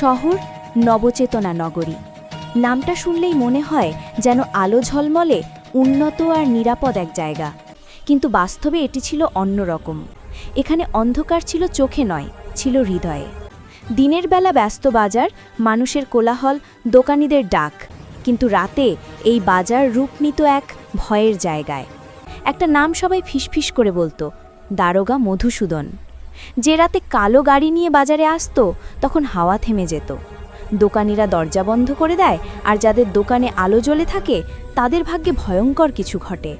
শহর নবচেতনা নগরী। নামটা শুনলেই মনে হয় যেন আলো ঝলমলে উন্নত আর নিরাপদ এক জায়গা। কিন্তু বাস্তবে এটি ছিল অন্যরকম এখানে অন্ধকার ছিল চোখে নয়, ছিল হৃদয়ে। দিনের বেলা ব্যস্ত বাজার, মানুষের কোলাহল, দোকানিদের ডাক। কিন্তু রাতে এই বাজার রূপ নিত এক ভয়ের জায়গায়। একটা নাম সবাই ফিসফিস করে বলতো, দারোগা মধুসূদন। যে রাতে কালো গাড়ি নিয়ে বাজারে আসতো, তখন হাওয়া থেমে যেত। দোকানিরা দরজা বন্ধ করে দেয়, আর যাদের দোকানে আলো জ্বলে থাকে, তাদের ভাগ্যে ভয়ঙ্কর কিছু ঘটে।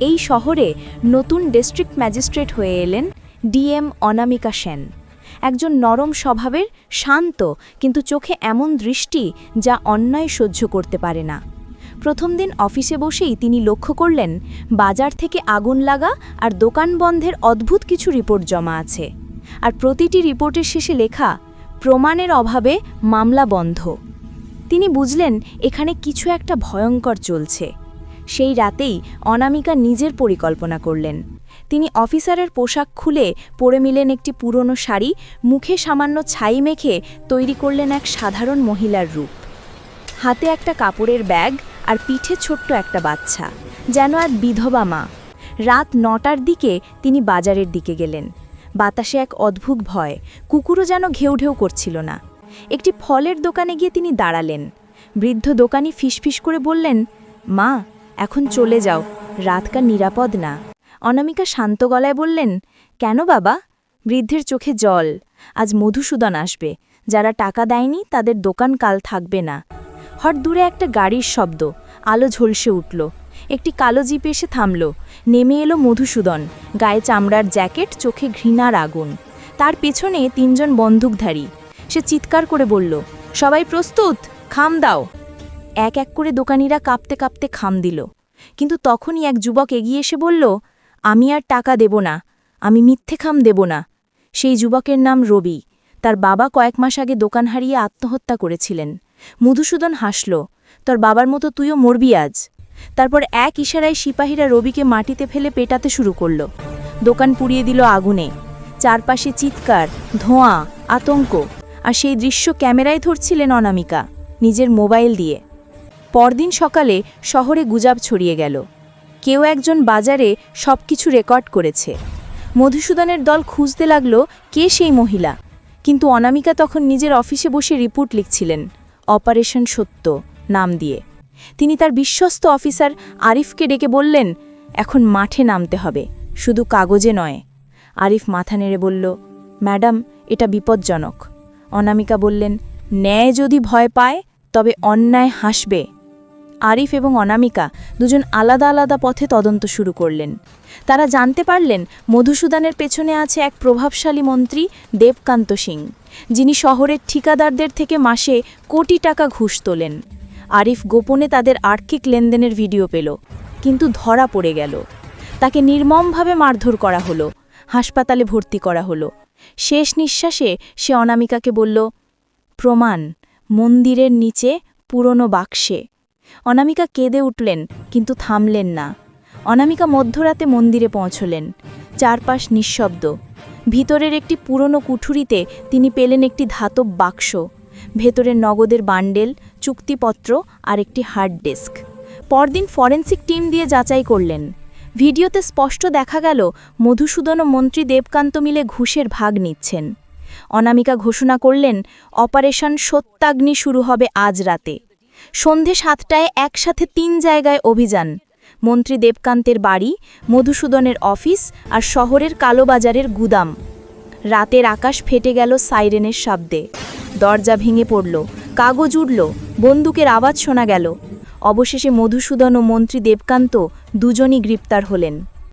এই শহরে নতুন ডিস্ট্রিক্ট ম্যাজিস্ট্রেট হয়ে এলেন ডিএম অনামিকা সেন। একজন নরম স্বভাবের, শান্ত, কিন্তু চোখে এমন দৃষ্টি যা অন্যায় সহ্য করতে পারে না। প্রথম দিন অফিসে বসেই তিনি লক্ষ্য করলেন, বাজার থেকে আগুন লাগা আর দোকান বন্ধের অদ্ভুত কিছু রিপোর্ট জমা আছে। আর প্রতিটি রিপোর্টের শেষে লেখা, প্রমাণের অভাবে মামলা বন্ধ। তিনি বুঝলেন, এখানে কিছু একটা ভয়ঙ্কর চলছে। সেই রাতেই অনামিকা নিজের পরিকল্পনা করলেন। তিনি অফিসারের পোশাক খুলে পরে মিলেন একটি পুরনো শাড়ি, মুখে সামান্য ছাই মেখে তৈরি করলেন এক সাধারণ মহিলার রূপ। হাতে একটা কাপড়ের ব্যাগ আর পিঠে ছোট্ট একটা বাচ্চা, যেন এক বিধবা মা। রাত নটার দিকে তিনি বাজারের দিকে গেলেন। বাতাসে এক অদ্ভুত ভয়, কুকুরও যেন ঘেউ ঢেউ করছিল না। একটি ফলের দোকানে গিয়ে তিনি দাঁড়ালেন। বৃদ্ধ দোকানি ফিসফিস করে বললেন, মা, এখন চলে যাও রাতকার নিরাপদ না। অনামিকা শান্ত গলায় বললেন, কেন বাবা? বৃদ্ধের চোখে জল। আজ মধুসূদন আসবে। যারা টাকা দেয়নি তাদের দোকান কাল থাকবে না। হট দূরে একটা গাড়ির শব্দ। আলো ঝলসে উঠল। একটি কালো জিপ এসে থামল। নেমে এলো মধুসূদন। গায়ে চামড়ার জ্যাকেট, চোখে ঘৃণার আগুন। তার পেছনে তিনজন বন্দুকধারী। সে চিৎকার করে বলল, সবাই প্রস্তুত? খাম দাও। এক এক করে দোকানিরা কাঁপতে কাঁপতে খাম দিল। কিন্তু তখনই এক যুবক এগিয়ে এসে বলল, আমি আর টাকা দেব না। আমি মিথ্যে খাম দেব না। সেই যুবকের নাম রবি। তার বাবা কয়েক মাস আগে দোকান হারিয়ে আত্মহত্যা করেছিলেন। মধুসূদন হাসল, তোর বাবার মতো তুইও মরবি আজ। তারপর এক ইশারায় সিপাহীরা রবিকে মাটিতে ফেলে পেটাতে শুরু করল। দোকান পুড়িয়ে দিল আগুনে। চারপাশে চিৎকার, ধোঁয়া, আতঙ্ক, আর সেই দৃশ্য ক্যামেরায় ধরছিলেন অনামিকা, নিজের মোবাইল দিয়ে। পরদিন সকালে শহরে গুজাব ছড়িয়ে গেল। কেউ একজন বাজারে সব কিছু রেকর্ড করেছে। মধুসূদনের দল খুঁজতে লাগল কে সেই মহিলা, কিন্তু অনামিকা তখন নিজের অফিসে বসে রিপোর্ট লিখছিলেন। অপারেশন সত্য, নাম দিয়ে। তিনি তার বিশ্বস্ত অফিসার আরিফকে ডেকে বললেন, এখন মাঠে নামতে হবে, শুধু কাগজে নয়। আরিফ মাথা নেড়ে বলল, ম্যাডাম, এটা বিপজ্জনক। অনামিকা বললেন, ন্যায় যদি ভয় পায়, তবে অন্যায় হাসবে। আরিফ এবং অনামিকা দুজন আলাদা আলাদা পথে তদন্ত শুরু করলেন। তারা জানতে পারলেন, মধুসূদনের পেছনে আছে এক প্রভাবশালী মন্ত্রী, দেবকান্ত সিং। যিনি শহরের ঠিকাদারদের থেকে মাসে কোটি টাকা ঘুষ তোলেন। আরিফ গোপনে তাদের আর্থিক লেনদেনের ভিডিও পেল, কিন্তু ধরা পড়ে গেল। তাকে নির্মমভাবে মারধর করা হলো, হাসপাতালে ভর্তি করা হলো। শেষ নিঃশ্বাসে সে অনামিকাকে বলল, প্রমাণ, মন্দিরের নিচে পুরনো বাক্সে। অনামিকা কেঁদে উঠলেন, কিন্তু থামলেন না। অনামিকা মধ্যরাতে মন্দিরে পৌঁছলেন। চারপাশ নিঃশব্দ। ভিতরের একটি পুরনো কুঠুরিতে তিনি পেলেন একটি ধাতব বাক্স ভেতরে নগদের বান্ডেল, চুক্তিপত্র আর একটি হার্ড ডিস্ক। পরদিন ফরেন্সিক টিম দিয়ে যাচাই করলেন। ভিডিওতে স্পষ্ট দেখা গেল, মধুসূদন ও মন্ত্রী দেবকান্ত মিলে ঘুষের ভাগ নিচ্ছেন। অনামিকা ঘোষণা করলেন, অপারেশন সত্যাগ্নি শুরু হবে আজ রাতে। সন্ধে সাতটায় একসাথে তিন জায়গায় অভিযান। মন্ত্রী দেবকান্তের বাড়ি, মধুসূদনের অফিস আর শহরের কালোবাজারের গুদাম। রাতের আকাশ ফেটে গেল সাইরেনের শব্দে। দরজা ভেঙে পড়ল, কাগজ উড়ল বন্দুকের আওয়াজ শোনা গেল। অবশেষে মধুসূদন ও মন্ত্রী দেবকান্ত দুজনই গ্রেপ্তার হলেন।